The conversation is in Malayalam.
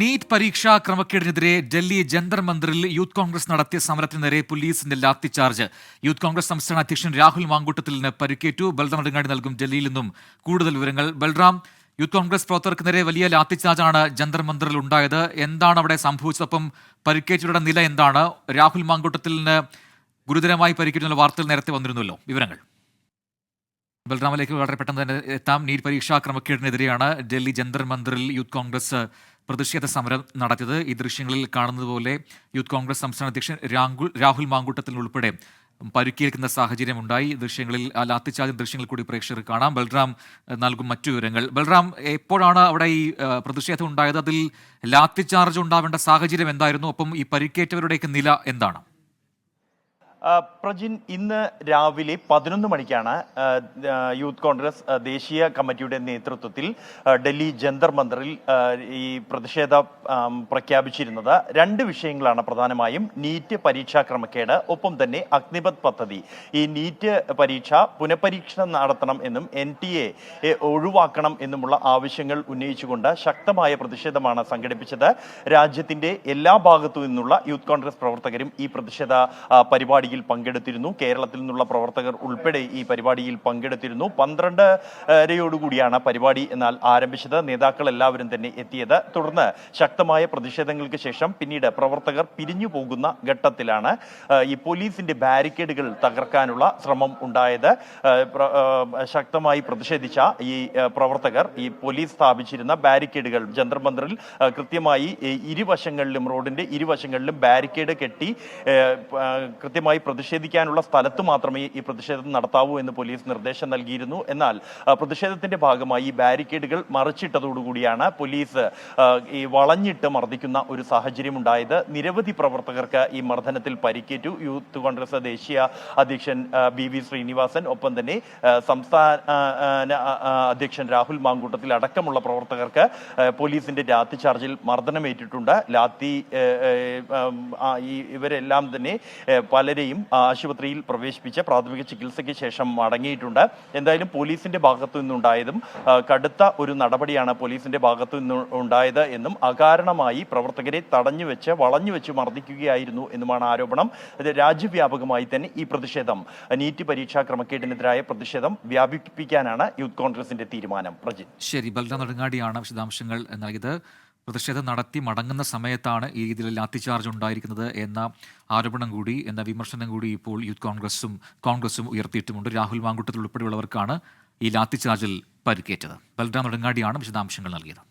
നീറ്റ് പരീക്ഷാ ക്രമക്കേടിനെതിരെ ഡൽഹി ജന്തർ മന്ദിറിൽ യൂത്ത് കോൺഗ്രസ് നടത്തിയ സമരത്തിനെതിരെ പോലീസിന്റെ ലാത്തിചാർജ് യൂത്ത് കോൺഗ്രസ് സംസ്ഥാന അധ്യക്ഷൻ രാഹുൽ മാങ്കൂട്ടത്തിലിന് പരിക്കേറ്റു. ബൽറാം നെടുങ്ങാടി നൽകും ഡൽഹിയിൽ നിന്നും കൂടുതൽ വിവരങ്ങൾ. ബൽറാം യൂത്ത് കോൺഗ്രസ് പ്രവർത്തകർക്കെതിരെ വലിയ ലാത്തിചാർജാണ് ജന്തർ മന്ദിറിൽ ഉണ്ടായത്. എന്താണ് അവിടെ സംഭവിച്ചതൊപ്പം? പരിക്കേറ്റവരുടെ നില എന്താണ്? രാഹുൽ മാങ്കൂട്ടത്തിലിന് ഗുരുതരമായി പരിക്കേറ്റുന്ന വാർത്തകൾ നേരത്തെ വന്നിരുന്നല്ലോ. വിവരങ്ങൾ. ബൽറാമിലേക്ക് വളരെ പെട്ടെന്ന് തന്നെ എത്താം. നീറ്റ് പരീക്ഷാ ക്രമക്കേടിനെതിരെയാണ് ഡൽഹി ജന്തർ മന്ദിറിൽ യൂത്ത് കോൺഗ്രസ് പ്രതിഷേധ സമരം നടത്തിയത്. ഈ ദൃശ്യങ്ങളിൽ കാണുന്നത് പോലെ യൂത്ത് കോൺഗ്രസ് സംസ്ഥാന അധ്യക്ഷൻ രാഹുൽ രാഹുൽ മാങ്കൂട്ടത്തിൽ ഉൾപ്പെടെ പരുക്കേൽക്കുന്ന സാഹചര്യം ഉണ്ടായി. ദൃശ്യങ്ങളിൽ ആ ലാത്തിച്ചാർജ് ദൃശ്യങ്ങൾ കൂടി പ്രേക്ഷകർ കാണാം. ബൽറാം നൽകും മറ്റു വിവരങ്ങൾ. ബൽറാം എപ്പോഴാണ് അവിടെ ഈ പ്രതിഷേധം ഉണ്ടായത്? അതിൽ ലാത്തിച്ചാർജ് ഉണ്ടാവേണ്ട സാഹചര്യം എന്തായിരുന്നു? ഒപ്പം ഈ പരിക്കേറ്റവരുടെയൊക്കെ നില എന്താണ്? പ്രജിൻ ഇന്ന് രാവിലെ പതിനൊന്ന് മണിക്കാണ് യൂത്ത് കോൺഗ്രസ് ദേശീയ കമ്മിറ്റിയുടെ നേതൃത്വത്തിൽ ഡൽഹി ജന്തർ മന്ദറിൽ ഈ പ്രതിഷേധ പ്രഖ്യാപിച്ചിരുന്നത്. രണ്ട് വിഷയങ്ങളാണ് പ്രധാനമായും. നീറ്റ് പരീക്ഷാ ക്രമക്കേട് ഒപ്പം തന്നെ അഗ്നിപത് പദ്ധതി. ഈ നീറ്റ് പരീക്ഷ പുനഃപരീക്ഷണം നടത്തണം എന്നും എൻ ടി എ ഒഴിവാക്കണം എന്നുമുള്ള ആവശ്യങ്ങൾ ഉന്നയിച്ചുകൊണ്ട് ശക്തമായ പ്രതിഷേധമാണ് സംഘടിപ്പിച്ചത്. രാജ്യത്തിന്റെ എല്ലാ ഭാഗത്തു നിന്നുള്ള യൂത്ത് കോൺഗ്രസ് പ്രവർത്തകരും ഈ പ്രതിഷേധ ആ, പരിപാടിയിൽ പങ്കെടുത്തിരുന്നു. കേരളത്തിൽ നിന്നുള്ള പ്രവർത്തകർ ഉൾപ്പെടെ ഈ പരിപാടിയിൽ പങ്കെടുത്തിരുന്നു. പന്ത്രണ്ട് രയോടുകൂടിയാണ് പരിപാടി എന്നാൽ ആരംഭിച്ചത്. നേതാക്കൾ എല്ലാവരും തന്നെ എത്തിയത്. തുടർന്ന് ശക്തമായ പ്രതിഷേധങ്ങൾക്ക് ശേഷം പിന്നീട് പ്രവർത്തകർ പിരിഞ്ഞു പോകുന്ന ഘട്ടത്തിലാണ് ഈ പോലീസിന്റെ ബാരിക്കേഡുകൾ തകർക്കാനുള്ള ശ്രമം ഉണ്ടായത്. ശക്തമായി പ്രതിഷേധിച്ച ഈ പ്രവർത്തകർ ഈ പോലീസ് സ്ഥാപിച്ചിരുന്ന ബാരിക്കേഡുകൾ ജന്തർ മന്ദിറിൽ കൃത്യമായി ഇരുവശങ്ങളിലും റോഡിന്റെ ഇരുവശങ്ങളിലും ബാരിക്കേഡ് കെട്ടി കൃത്യമായി പ്രതിഷേധിക്കാനുള്ള സ്ഥലത്ത് മാത്രമേ ഈ പ്രതിഷേധം നടത്താവൂ എന്ന് പോലീസ് നിർദ്ദേശം നൽകിയിരുന്നു. എന്നാൽ പ്രതിഷേധത്തിന്റെ ഭാഗമായി ബാരിക്കേഡുകൾ മറിച്ചിട്ടതോടുകൂടിയാണ് പോലീസ് ഈ വളഞ്ഞിട്ട് മർദ്ദിക്കുന്ന ഒരു സാഹചര്യം ഉണ്ടായത് നിരവധി പ്രവർത്തകർക്ക് ഈ മർദ്ദനത്തിൽ പരിക്കേറ്റു. യൂത്ത് കോൺഗ്രസ് ദേശീയ അധ്യക്ഷൻ ബി വി ശ്രീനിവാസൻ ഒപ്പം തന്നെ സംസ്ഥാന അധ്യക്ഷൻ രാഹുൽ മാങ്കൂട്ടത്തിൽ അടക്കമുള്ള പ്രവർത്തകർക്ക് പോലീസിന്റെ ലാത്തി ചാർജിൽ മർദ്ദനമേറ്റിട്ടുണ്ട്. ലാത്തി ഇവരെല്ലാം തന്നെ ഏ, പലരെയും ആശുപത്രിയിൽ പ്രവേശിപ്പിച്ച് പ്രാഥമിക ചികിത്സയ്ക്ക് ശേഷം മടങ്ങിയിട്ടുണ്ട്. എന്തായാലും പോലീസിന്റെ ഭാഗത്തു നിന്നുണ്ടായതും കടുത്ത ഒരു നടപടിയാണ് പോലീസിന്റെ ഭാഗത്തു നിന്ന് ഉണ്ടായത് എന്നും അകാരണമായി പ്രവർത്തകരെ തടഞ്ഞു വെച്ച് വളഞ്ഞു വെച്ച് മർദ്ദിക്കുകയായിരുന്നു എന്നുമാണ് ആരോപണം. രാജ്യവ്യാപകമായി തന്നെ ഈ പ്രതിഷേധം നീറ്റ് പരീക്ഷാ ക്രമക്കേടിനെതിരായ പ്രതിഷേധം വ്യാപിപ്പിക്കാനാണ് യൂത്ത് കോൺഗ്രസിന്റെ തീരുമാനം. ശരി ബൽറാം നെടുങ്ങാടിയാണ് വിശദാംശങ്ങൾ നൽകിയത്. പ്രതിഷേധം നടത്തി മടങ്ങുന്ന സമയത്താണ് ഈ രീതിയിൽ ലാത്തിചാർജ് ഉണ്ടായിരിക്കുന്നത് എന്ന ആരോപണം കൂടി എന്ന വിമർശനം കൂടി ഇപ്പോൾ യൂത്ത് കോൺഗ്രസും കോൺഗ്രസും ഉയർത്തിയിട്ടുമുണ്ട്. രാഹുൽ മാങ്കുട്ടത്തിൽ ഉൾപ്പെടെയുള്ളവർക്കാണ് ഈ ലാത്തിചാർജിൽ പരിക്കേറ്റത്. ബൽറാം നെടുങ്ങാടിയാണ് വിശദാംശങ്ങൾ നൽകിയത്.